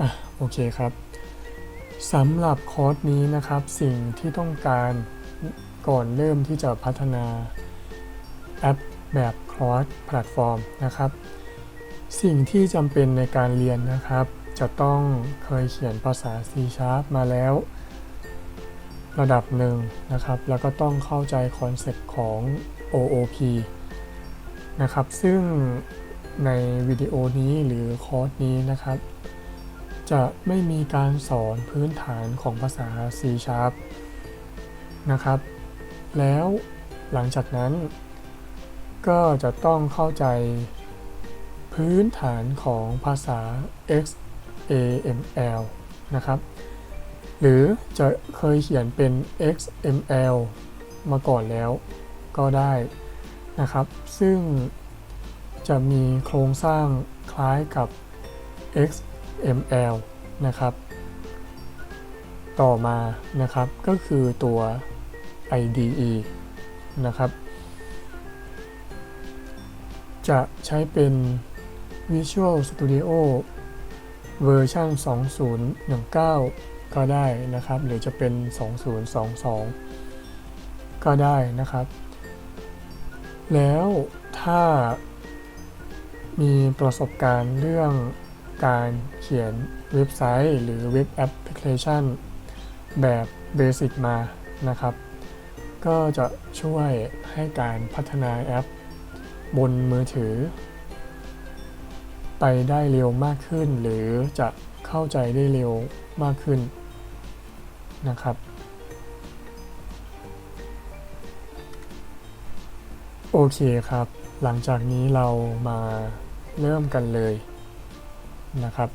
อะโอเคครับสำหรับคอร์สนี้นะครับสิ่งที่ต้องการก่อนเริ่มที่จะพัฒนาแอปแบบคอร์สแพลตฟอร์มนะครับ สิ่งที่จำเป็นในการเรียนนะครับ จะต้องเคยเขียนภาษา C Sharp มาแล้ว ระดับหนึ่งนะครับ แล้วก็ต้องเข้าใจคอนเซ็ปต์ของ OOP นะครับ ซึ่งในวิดีโอนี้หรือคอร์สนี้นะครับ จะไม่มีการสอนพื้นฐานของภาษา C Sharp นะครับ แล้วหลังจากนั้น ก็จะต้องเข้าใจพื้นฐานของภาษา XAML นะครับ หรือจะเคยเขียนเป็น XML มาก่อนแล้วก็ได้นะครับ ซึ่งจะมีโครงสร้างคล้ายกับ XML ml นะครับ ต่อมานะครับก็คือตัว IDE นะครับ จะใช้เป็น Visual Studio เวอร์ชัน2019 ก็ได้นะครับ หรือจะเป็น 2022 ก็ได้นะครับ แล้วถ้ามีประสบการณ์เรื่อง การเขียนเว็บไซต์ หรือเว็บแอปพลิเคชัน แบบเบสิกมานะครับ ก็จะช่วยให้การพัฒนาแอป บนมือถือ ไปได้เร็วมากขึ้น หรือจะเข้าใจได้เร็วมากขึ้นนะครับโอเคครับ หลังจากนี้เรามาเริ่มกันเลย นะครับ